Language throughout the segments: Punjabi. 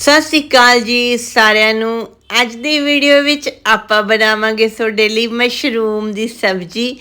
ਸਤਿ ਸ਼੍ਰੀ ਅਕਾਲ ਜੀ ਸਾਰਿਆਂ ਨੂੰ। ਅੱਜ ਦੀ ਵੀਡੀਓ ਵਿੱਚ ਆਪਾਂ ਬਣਾਵਾਂਗੇ ਤੁਹਾਡੇ ਲਈ ਮਸ਼ਰੂਮ ਦੀ ਸਬਜ਼ੀ।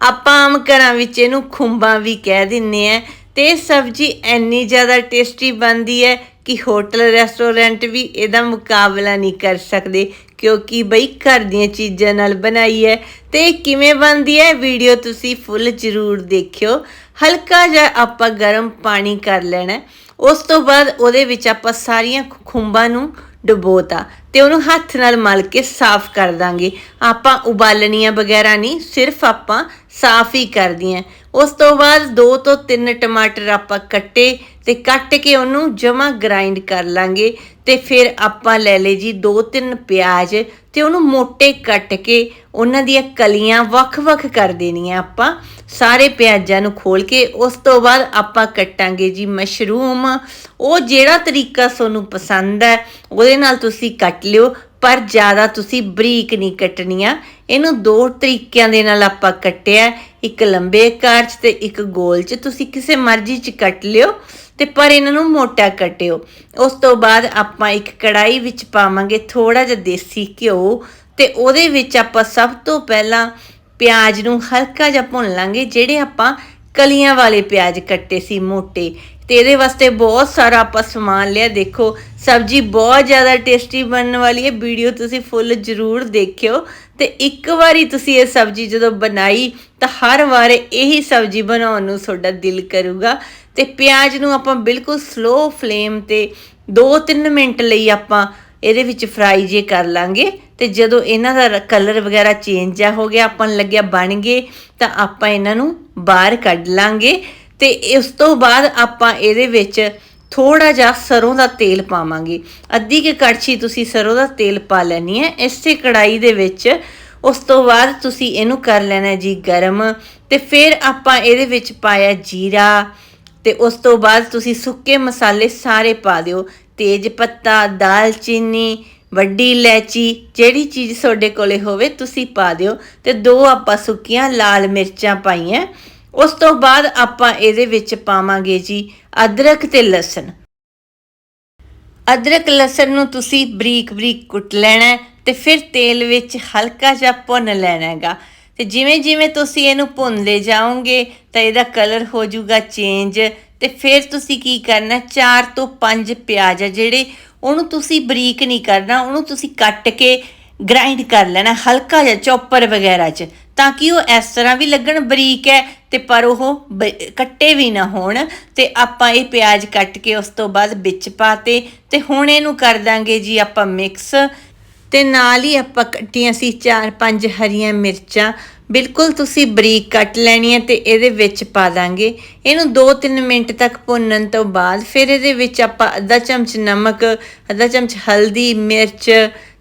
ਆਪਾਂ ਆਮ ਘਰਾਂ ਵਿੱਚ ਇਹਨੂੰ ਖੁੰਬਾਂ ਵੀ ਕਹਿ ਦਿੰਨੇ ਆ ਤੇ ਇਹ ਸਬਜ਼ੀ ਇੰਨੀ ਜ਼ਿਆਦਾ ਟੇਸਟੀ ਬਣਦੀ ਹੈ ਕਿ ਹੋਟਲ ਰੈਸਟੋਰੈਂਟ ਵੀ ਇਹਦਾ ਮੁਕਾਬਲਾ ਨਹੀਂ ਕਰ ਸਕਦੇ ਕਿਉਂਕਿ ਬਈ ਘਰ ਦੀਆਂ ਚੀਜ਼ਾਂ ਨਾਲ ਬਣਾਈ ਹੈ ਤੇ ਇਹ ਕਿਵੇਂ ਬਣਦੀ ਹੈ ਵੀਡੀਓ ਤੁਸੀਂ ਫੁੱਲ ਜ਼ਰੂਰ ਦੇਖਿਓ। ਹਲਕਾ ਜਿਹਾ ਆਪਾਂ ਗਰਮ ਪਾਣੀ ਕਰ ਲੈਣਾ ਹੈ। ਉਸ ਤੋਂ ਬਾਅਦ ਉਹਦੇ ਵਿੱਚ ਆਪਾਂ ਸਾਰੀਆਂ ਖੁੰਬਾਂ ਨੂੰ ਡੁਬੋਤਾ ਤੇ ਉਹਨੂੰ ਹੱਥ ਨਾਲ ਮਲ ਕੇ ਸਾਫ਼ ਕਰ ਦਾਂਗੇ। ਆਪਾਂ ਉਬਾਲਣੀਆਂ ਵਗੈਰਾ ਨਹੀਂ, ਸਿਰਫ ਆਪਾਂ ਸਾਫ਼ ਹੀ ਕਰਦੀਆਂ। ਉਸ ਤੋਂ ਬਾਅਦ ਦੋ ਤੋਂ ਤਿੰਨ ਟਮਾਟਰ ਆਪਾਂ ਕੱਟੇ ਤੇ ਕੱਟ ਕੇ ਉਹਨੂੰ ਜਮਾ ਗ੍ਰਾਈਂਡ ਕਰ ਲਾਂਗੇ ਤੇ ਫਿਰ ਆਪਾਂ ਲੈ ਲਏ ਜੀ ਦੋ ਤਿੰਨ ਪਿਆਜ਼ ਤੇ ਉਹਨੂੰ ਮੋਟੇ ਕੱਟ ਕੇ ਉਹਨਾਂ ਦੀਆਂ ਕਲੀਆਂ ਵੱਖ-ਵੱਖ ਕਰ ਦੇਣੀਆਂ ਆਪਾਂ। ਸਾਰੇ ਪਿਆਜ਼ਾਂ ਨੂੰ ਖੋਲ ਕੇ ਉਸ ਤੋਂ ਬਾਅਦ ਆਪਾਂ ਕੱਟਾਂਗੇ ਜੀ ਮਸ਼ਰੂਮ। ਉਹ ਜਿਹੜਾ ਤਰੀਕਾ ਤੁਹਾਨੂੰ ਪਸੰਦ ਹੈ, ਉਹਦੇ ਨਾਲ ਤੁਸੀਂ ਕੱਟ ਲਿਓ, ਪਰ ਜ਼ਿਆਦਾ ਤੁਸੀਂ ਬਰੀਕ ਨਹੀਂ ਕੱਟਣੀਆਂ। ਇਹਨੂੰ ਦੋ ਤਰੀਕਿਆਂ ਦੇ ਨਾਲ ਆਪਾਂ ਕੱਟਿਆ। ਇੱਕ ਲੰਬੇ ਆਕਾਰ 'ਚ ਤੇ ਇੱਕ ਗੋਲ 'ਚ। ਤੁਸੀਂ ਕਿਸੇ ਮਰਜ਼ੀ 'ਚ ਕੱਟ ਲਿਓ। ਤੇ ਪਰ ਇਹਨਾਂ ਨੂੰ ਮੋਟਾ ਕੱਟਿਓ। ਉਸ ਤੋਂ ਬਾਅਦ ਆਪਾਂ ਇੱਕ ਕੜਾਈ ਵਿੱਚ ਪਾਵਾਂਗੇ ਥੋੜਾ ਜਿਹਾ ਦੇਸੀ ਘਿਓ ਤੇ ਉਹਦੇ ਵਿੱਚ ਆਪਾਂ ਸਭ ਤੋਂ ਪਹਿਲਾਂ ਪਿਆਜ਼ ਨੂੰ ਹਲਕਾ ਜਿਹਾ ਭੁੰਨ ਲਾਂਗੇ, ਜਿਹੜੇ ਆਪਾਂ ਕਲੀਆਂ ਵਾਲੇ ਪਿਆਜ਼ ਕੱਟੇ ਸੀ ਮੋਟੇ। ਤੇ ਇਹਦੇ ਵਾਸਤੇ ਬਹੁਤ ਸਾਰਾ ਆਪਾਂ ਸਮਾਨ ਲਿਆ। ਦੇਖੋ, ਸਬਜ਼ੀ ਬਹੁਤ ਜ਼ਿਆਦਾ ਟੇਸਟੀ ਬਣਨ ਵਾਲੀ ਹੈ। ਵੀਡੀਓ ਤੁਸੀਂ ਫੁੱਲ ਜ਼ਰੂਰ ਦੇਖਿਓ। ਤੇ ਇੱਕ ਵਾਰੀ ਤੁਸੀਂ ਇਹ ਸਬਜ਼ੀ ਜਦੋਂ ਬਣਾਈ, ਤਾਂ ਹਰ ਵਾਰ ਇਹੀ ਸਬਜ਼ੀ ਬਣਾਉਣ ਨੂੰ ਤੁਹਾਡਾ ਦਿਲ ਕਰੂਗਾ। ਤੇ ਪਿਆਜ਼ ਨੂੰ ਆਪਾਂ ਬਿਲਕੁਲ ਸਲੋ ਫਲੇਮ ਤੇ 2-3 ਮਿੰਟ ਲਈ ਆਪਾਂ ਇਹਦੇ ਵਿੱਚ ਫਰਾਈ ਜੇ ਕਰ ਲਾਂਗੇ ਤੇ ਜਦੋਂ ਇਹਨਾਂ ਦਾ ਕਲਰ ਵਗੈਰਾ ਚੇਂਜ ਆ ਹੋ ਗਿਆ, ਆਪਾਂ ਨੂੰ ਲੱਗਿਆ ਬਣ ਗਏ, ਤਾਂ ਆਪਾਂ ਇਹਨਾਂ ਨੂੰ ਬਾਹਰ ਕੱਢ ਲਾਂਗੇ ਤੇ ਇਸ ਤੋਂ ਬਾਅਦ ਆਪਾਂ ਇਹਦੇ ਵਿੱਚ ਥੋੜਾ ਜਿਹਾ ਸਰੋਂ ਦਾ ਤੇਲ ਪਾਵਾਂਗੇ। ਅੱਧੀ ਕਿ ਕੜਛੀ ਤੁਸੀਂ ਸਰੋਂ ਦਾ ਤੇਲ ਪਾ ਲੈਣੀ ਹੈ। ਇਸੇ ਕੜਾਈ ਦੇ ਵਿੱਚ ਉਸ ਤੋਂ ਬਾਅਦ ਤੁਸੀਂ ਇਹਨੂੰ ਕਰ ਲੈਣਾ ਜੀ ਗਰਮ ਤੇ ਫਿਰ ਆਪਾਂ ਇਹਦੇ ਵਿੱਚ ਪਾਇਆ ਜੀਰਾ ਤੇ ਉਸ ਤੋਂ ਬਾਅਦ ਤੁਸੀਂ ਸੁੱਕੇ ਮਸਾਲੇ ਸਾਰੇ ਪਾ ਦਿਓ। ਤੇਜ ਪੱਤਾ ਦਾਲਚੀਨੀ ਵੱਡੀ ਇਲਾਇਚੀ, ਜਿਹੜੀ ਚੀਜ਼ ਤੁਹਾਡੇ ਕੋਲੇ ਹੋਵੇ ਤੁਸੀਂ ਪਾ ਦਿਓ ਤੇ ਦੋ ਆਪਾਂ ਸੁੱਕੀਆਂ ਲਾਲ ਮਿਰਚਾਂ ਪਾਈਆਂ। ਉਸ ਤੋਂ ਬਾਅਦ ਆਪਾਂ ਇਹਦੇ ਵਿੱਚ ਪਾਵਾਂਗੇ ਜੀ ਅਦਰਕ ਤੇ ਲਸਣ। ਅਦਰਕ, ਲਸਣ ਨੂੰ ਤੁਸੀਂ ਬਰੀਕ ਬਰੀਕ ਕੁੱਟ ਲੈਣਾ ਹੈ ਤੇ ਫਿਰ ਤੇਲ ਵਿੱਚ ਹਲਕਾ ਜਿਹਾ ਭੁੰਨ ਲੈਣਾ ਹੈਗਾ। ਤੇ ਜਿਵੇਂ ਜਿਵੇਂ ਤੁਸੀਂ ਇਹਨੂੰ ਭੁੰਨਦੇ ਜਾਓਗੇ ਤਾਂ ਇਹਦਾ ਕਲਰ ਹੋ ਜਾਊਗਾ ਚੇਂਜ ਤੇ ਫਿਰ ਤੁਸੀਂ ਕੀ ਕਰਨਾ, ਚਾਰ ਤੋਂ ਪੰਜ ਪਿਆਜ਼ ਆ ਜਿਹੜੇ ਉਹਨੂੰ ਤੁਸੀਂ ਬਰੀਕ ਨਹੀਂ ਕਰਨਾ, ਉਹਨੂੰ ਤੁਸੀਂ ਕੱਟ ਕੇ ਗ੍ਰਾਈਂਡ ਕਰ ਲੈਣਾ, ਹਲਕਾ ਜਿਹਾ ਚੌਪਰ ਵਗੈਰਾ 'ਚ, ਤਾਂ ਕਿ ਉਹ ਇਸ ਤਰ੍ਹਾਂ ਵੀ ਲੱਗਣ ਬਰੀਕ ਹੈ ਤੇ ਪਰ ਉਹ ਬ- ਕੱਟੇ ਵੀ ਨਾ ਹੋਣ। ਤੇ ਆਪਾਂ ਇਹ ਪਿਆਜ਼ ਕੱਟ ਕੇ ਉਸ ਤੋਂ ਬਾਅਦ ਵਿੱਚ ਪਾਤੇ ਤੇ ਹੁਣ ਇਹਨੂੰ ਕਰ ਦਾਂਗੇ ਜੀ ਆਪਾਂ ਮਿਕਸ ਤੇ ਨਾਲ ਹੀ ਆਪਾਂ ਕੱਟੀਆਂ ਸੀ ਚਾਰ ਪੰਜ ਹਰੀਆਂ ਮਿਰਚਾਂ। ਬਿਲਕੁਲ ਤੁਸੀਂ ਬਰੀਕ ਕੱਟ ਲੈਣੀ ਹੈ ਤੇ ਇਹਦੇ ਵਿੱਚ ਪਾ ਦਾਂਗੇ। ਇਹਨੂੰ 2-3 ਮਿੰਟ ਤੱਕ ਭੁੰਨਣ ਤੋਂ ਬਾਅਦ ਫਿਰ ਇਹਦੇ ਵਿੱਚ ਆਪਾਂ ਅੱਧਾ ਚਮਚ ਨਮਕ, ਅੱਧਾ ਚਮਚ ਹਲਦੀ, ਮਿਰਚ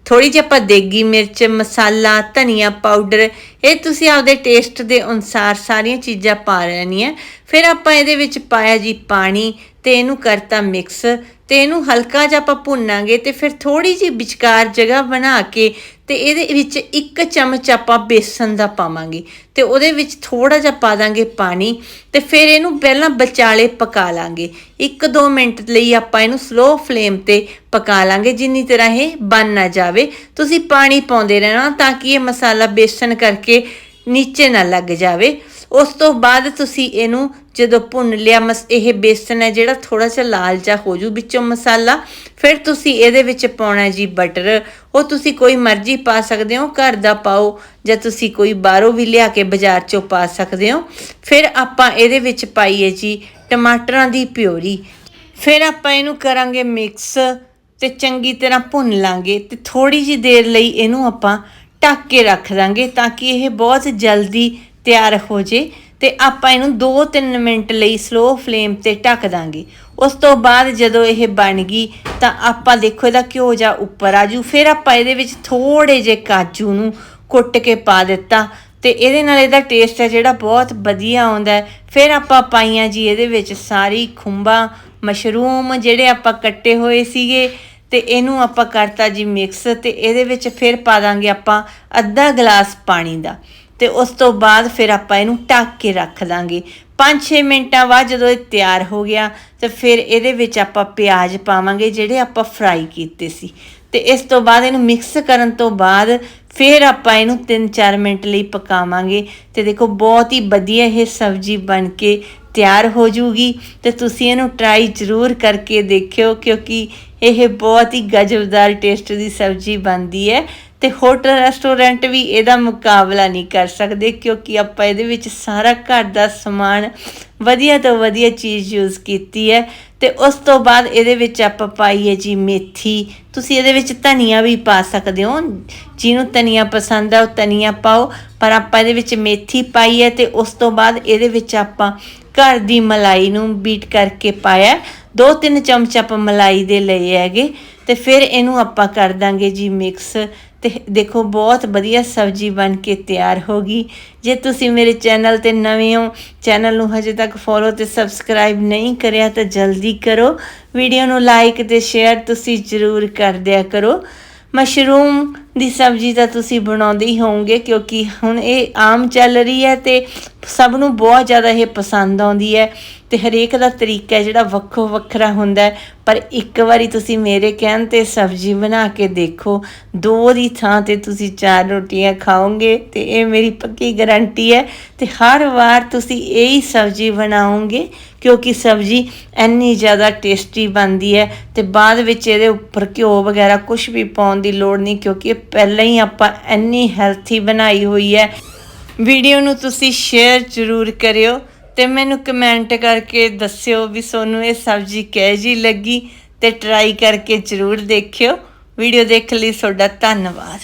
ਥੋੜੀ ਜਿਹੀ ਆਪਾਂ ਦੇਗੀ ਮਿਰਚ, ਮਸਾਲਾ, ਧਨੀਆ ਪਾਊਡਰ ਇਹ ਤੁਸੀਂ ਆਪਦੇ ਟੇਸਟ ਦੇ ਅਨੁਸਾਰ ਸਾਰੀਆਂ ਚੀਜ਼ਾਂ ਪਾ ਲੈਣੀਆਂ। ਫਿਰ ਆਪਾਂ ਇਹਦੇ ਵਿੱਚ ਪਾਇਆ ਜੀ ਪਾਣੀ ਤੇ ਇਹਨੂੰ ਕਰਤਾ ਮਿਕਸ ਤੇ ਇਹਨੂੰ ਹਲਕਾ ਜਿਹਾ ਆਪਾਂ ਭੁੰਨਾਂਗੇ ਤੇ ਫਿਰ ਥੋੜੀ ਜਿਹੀ ਵਿਚਕਾਰ ਜਗ੍ਹਾ ਬਣਾ ਕੇ ਤੇ ਇਹਦੇ ਵਿੱਚ ਇੱਕ ਚਮਚ ਆਪਾਂ ਬੇਸਨ ਦਾ ਪਾਵਾਂਗੇ ਤੇ ਉਹਦੇ ਵਿੱਚ ਥੋੜਾ ਜਿਹਾ ਪਾ ਦਾਂਗੇ ਪਾਣੀ ਤੇ ਫਿਰ ਇਹਨੂੰ ਪਹਿਲਾਂ ਵਿਚਾਲੇ ਪਕਾ ਲਾਂਗੇ। 1-2 ਮਿੰਟ ਲਈ ਆਪਾਂ ਇਹਨੂੰ ਸਲੋ ਫਲੇਮ ਤੇ ਪਕਾ ਲਾਂਗੇ, ਜਿੰਨੀ ਤਰ੍ਹਾਂ ਇਹ ਬਣ ਨਾ ਜਾਵੇ। ਤੁਸੀਂ ਪਾਣੀ ਪਾਉਂਦੇ ਰਹਿਣਾ ਤਾਂ ਕਿ ਇਹ ਮਸਾਲਾ ਬੇਸਨ ਕਰਕੇ ਨੀਚੇ ਨਾ ਲੱਗ ਜਾਵੇ। ਉਸ ਤੋਂ ਬਾਅਦ ਤੁਸੀਂ ਇਹਨੂੰ ਜਦੋਂ ਭੁੰਨ ਲਿਆ, ਮਸ, ਇਹ ਬੇਸਨ ਹੈ ਜਿਹੜਾ ਥੋੜਾ ਜਿਹਾ ਲਾਲ ਜਿਹਾ ਹੋ ਜੂ ਵਿੱਚੋਂ ਮਸਾਲਾ, ਫਿਰ ਤੁਸੀਂ ਇਹਦੇ ਵਿੱਚ ਪਾਉਣਾ ਜੀ ਬਟਰ। ਉਹ ਤੁਸੀਂ ਕੋਈ ਮਰਜ਼ੀ ਪਾ ਸਕਦੇ ਹੋ, ਘਰ ਦਾ ਪਾਓ ਜਾਂ ਤੁਸੀਂ ਕੋਈ ਬਾਹਰੋਂ ਵੀ ਲਿਆ ਕੇ ਬਾਜ਼ਾਰ ਚੋਂ ਪਾ ਸਕਦੇ ਹੋ। ਫਿਰ ਆਪਾਂ ਇਹਦੇ ਵਿੱਚ ਪਾਈਏ ਜੀ ਟਮਾਟਰਾਂ ਦੀ ਪਿਓਰੀ ਫਿਰ ਆਪਾਂ ਇਹਨੂੰ ਕਰਾਂਗੇ ਮਿਕਸ ਤੇ ਚੰਗੀ ਤਰ੍ਹਾਂ ਭੁੰਨ ਲਾਂਗੇ ਤੇ ਥੋੜੀ ਜਿਹੀ ਦੇਰ ਲਈ ਇਹਨੂੰ ਆਪਾਂ ਢੱਕ ਕੇ ਰੱਖ ਦਾਂਗੇ ਤਾਂ ਕਿ ਇਹ ਬਹੁਤ ਜਲਦੀ ਤਿਆਰ ਹੋ ਜੇ ਤੇ ਆਪਾਂ ਇਹਨੂੰ 2-3 ਮਿੰਟ ਲਈ ਸਲੋ ਫਲੇਮ ਤੇ ਢੱਕ ਦਾਂਗੇ। ਉਸ ਤੋਂ ਬਾਅਦ ਜਦੋਂ ਇਹ ਬਣ ਗਈ ਤਾਂ ਆਪਾਂ ਦੇਖੋ ਇਹਦਾ ਘਿਓ ਜਾ ਉੱਪਰ ਆ ਜੂ ਫਿਰ ਆਪਾਂ ਇਹਦੇ ਵਿੱਚ ਥੋੜੇ ਜਿਹੇ ਕਾਜੂ ਨੂੰ ਕੁੱਟ ਕੇ ਪਾ ਦਿੱਤਾ ਤੇ ਇਹਦੇ ਨਾਲ ਇਹਦਾ ਟੇਸਟ ਹੈ ਜਿਹੜਾ ਬਹੁਤ ਵਧੀਆ ਆਉਂਦਾ ਫਿਰ ਆਪਾਂ ਪਾਈਆਂ ਜੀ ਇਹਦੇ ਵਿੱਚ ਸਾਰੀ ਖੁੰਬਾਂ, ਮਸ਼ਰੂਮ ਜਿਹੜੇ ਆਪਾਂ ਕੱਟੇ ਹੋਏ ਸੀਗੇ ਤੇ ਇਹਨੂੰ ਆਪਾਂ ਕਰਤਾ ਜੀ ਮਿਕਸ ਤੇ ਇਹਦੇ ਵਿੱਚ ਫਿਰ ਪਾ ਦਾਂਗੇ ਆਪਾਂ ਅੱਧਾ ਗਲਾਸ ਪਾਣੀ ਦਾ। ਤੇ ਉਸ ਤੋਂ ਬਾਅਦ ਫਿਰ ਆਪਾਂ ਇਹਨੂੰ ਢੱਕ ਕੇ ਰੱਖ ਦਾਂਗੇ। 5-6 ਮਿੰਟਾਂ ਬਾਅਦ ਜਦੋਂ ਇਹ ਤਿਆਰ ਹੋ ਗਿਆ, ਤੇ ਫਿਰ ਇਹਦੇ ਵਿੱਚ ਆਪਾਂ ਪਿਆਜ਼ ਪਾਵਾਂਗੇ ਜਿਹੜੇ ਆਪਾਂ ਫਰਾਈ ਕੀਤੇ ਸੀ। ਤੇ ਇਸ ਤੋਂ ਬਾਅਦ ਇਹਨੂੰ ਮਿਕਸ ਕਰਨ ਤੋਂ ਬਾਅਦ ਫਿਰ ਆਪਾਂ ਇਹਨੂੰ 3-4 ਮਿੰਟ ਲਈ ਪਕਾਵਾਂਗੇ। ਤੇ ਦੇਖੋ, ਬਹੁਤ ਹੀ ਵਧੀਆ ਇਹ ਸਬਜ਼ੀ ਬਣ ਕੇ ਤਿਆਰ ਹੋ ਜੂਗੀ ਤੇ ਤੁਸੀਂ ਇਹਨੂੰ ਟਰਾਈ ਜ਼ਰੂਰ ਕਰਕੇ ਦੇਖਿਓ ਕਿਉਂਕਿ ਇਹ ਬਹੁਤ ਹੀ ਗਜਬਦਾਰ ਟੇਸਟ ਦੀ ਸਬਜ਼ੀ ਬਣਦੀ ਹੈ। ਤੇ ਹੋਟਲ ਰੈਸਟੋਰੈਂਟ ਵੀ ਇਹਦਾ ਮੁਕਾਬਲਾ ਨਹੀਂ ਕਰ ਸਕਦੇ ਕਿਉਂਕਿ ਆਪਾਂ ਇਹਦੇ ਵਿੱਚ ਸਾਰਾ ਘਰ ਦਾ ਸਮਾਨ ਵਧੀਆ ਤੋਂ ਵਧੀਆ ਚੀਜ਼ ਯੂਜ਼ ਕੀਤੀ ਹੈ ਤੇ ਉਸ ਤੋਂ ਬਾਅਦ ਇਹਦੇ ਵਿੱਚ ਆਪਾਂ ਪਾਈ ਹੈ ਜੀ ਮੇਥੀ। ਤੁਸੀਂ ਇਹਦੇ ਵਿੱਚ ਧਨੀਆ ਵੀ ਪਾ ਸਕਦੇ ਹੋ। ਜਿਹਨੂੰ ਧਨੀਆ ਪਸੰਦ ਆ ਉਹ ਧਨੀਆ ਪਾਓ। ਪਰ ਆਪਾਂ ਇਹਦੇ ਵਿੱਚ ਮੇਥੀ ਪਾਈ ਹੈ ਤੇ ਉਸ ਤੋਂ ਬਾਅਦ ਇਹਦੇ ਵਿੱਚ ਆਪਾਂ ਘਰ ਦੀ ਮਲਾਈ ਨੂੰ ਬੀਟ ਕਰਕੇ ਪਾਇਆ। ਦੋ ਤਿੰਨ ਚਮਚ ਆਪਾਂ ਮਲਾਈ ਦੇ ਲਏ ਹੈਗੇ। ਤੇ ਫਿਰ ਇਹਨੂੰ ਆਪਾਂ ਕਰ ਦਾਂਗੇ ਜੀ ਮਿਕਸ ਤੇ ਦੇਖੋ, ਬਹੁਤ ਵਧੀਆ ਸਬਜ਼ੀ ਬਣ ਕੇ ਤਿਆਰ ਹੋ ਗਈ। ਜੇ ਤੁਸੀਂ ਮੇਰੇ ਚੈਨਲ ਤੇ ਨਵੇਂ ਹੋ, ਚੈਨਲ ਨੂੰ ਹਜੇ ਤੱਕ ਫੋਲੋ ਤੇ ਸਬਸਕ੍ਰਾਈਬ ਨਹੀਂ ਕਰਿਆ ਤਾਂ ਜਲਦੀ ਕਰੋ। ਵੀਡੀਓ ਨੂੰ ਲਾਈਕ ਤੇ ਸ਼ੇਅਰ ਤੁਸੀਂ ਜ਼ਰੂਰ ਕਰ ਦਿਆ ਕਰੋ। ਮਸ਼ਰੂਮ ਦੀ ਸਬਜ਼ੀ ਤਾਂ ਤੁਸੀਂ ਬਣਾਉਂਦੇ ਹੀ ਹੋਵੋਗੇ, ਕਿਉਂਕਿ ਹੁਣ ਇਹ ਆਮ ਚੱਲ ਰਹੀ ਹੈ ਤੇ ਸਭ ਨੂੰ ਬਹੁਤ ਜ਼ਿਆਦਾ ਇਹ ਪਸੰਦ ਆਉਂਦੀ ਹੈ ਤੇ ਹਰੇਕ ਦਾ ਤਰੀਕਾ ਜਿਹੜਾ ਵੱਖੋ ਵੱਖਰਾ ਹੁੰਦਾ ਪਰ ਇੱਕ ਵਾਰੀ ਤੁਸੀਂ ਮੇਰੇ ਕਹਿਣ ਤੇ ਸਬਜ਼ੀ ਬਣਾ ਕੇ ਦੇਖੋ, ਦੋ ਦੀ ਥਾਂ ਤੇ ਤੁਸੀਂ ਚਾਰ ਰੋਟੀਆਂ ਖਾਓਗੇ ਤੇ ਇਹ ਮੇਰੀ ਪੱਕੀ ਗਾਰੰਟੀ ਹੈ ਤੇ ਹਰ ਵਾਰ ਤੁਸੀਂ ਇਹ ਹੀ ਸਬਜ਼ੀ ਬਣਾਓਗੇ, ਕਿਉਂਕਿ ਸਬਜ਼ੀ ਇੰਨੀ ਜ਼ਿਆਦਾ ਟੇਸਟੀ ਬਣਦੀ ਹੈ ਤੇ ਬਾਅਦ ਵਿੱਚ ਇਹਦੇ ਉੱਪਰ ਘਿਓ ਵਗੈਰਾ ਕੁਝ ਵੀ ਪਾਉਣ ਦੀ ਲੋੜ ਨਹੀਂ, ਕਿਉਂਕਿ ਇਹ ਪਹਿਲਾਂ ਹੀ ਆਪਾਂ ਇੰਨੀ ਹੈਲਥੀ ਬਣਾਈ ਹੋਈ ਹੈ। ਵੀਡੀਓ ਨੂੰ ਤੁਸੀਂ ਸ਼ੇਅਰ ਜ਼ਰੂਰ ਕਰਿਓ ਤੇ ਮੈਨੂੰ ਕਮੈਂਟ ਕਰਕੇ ਦੱਸਿਓ ਵੀ ਤੁਹਾਨੂੰ ਇਹ ਸਬਜ਼ੀ ਕਿਹੋ ਜਿਹੀ ਲੱਗੀ ਤੇ ਟਰਾਈ ਕਰਕੇ ਜ਼ਰੂਰ ਦੇਖਿਓ। ਵੀਡੀਓ ਦੇਖ ਲਈ, ਤੁਹਾਡਾ ਧੰਨਵਾਦ।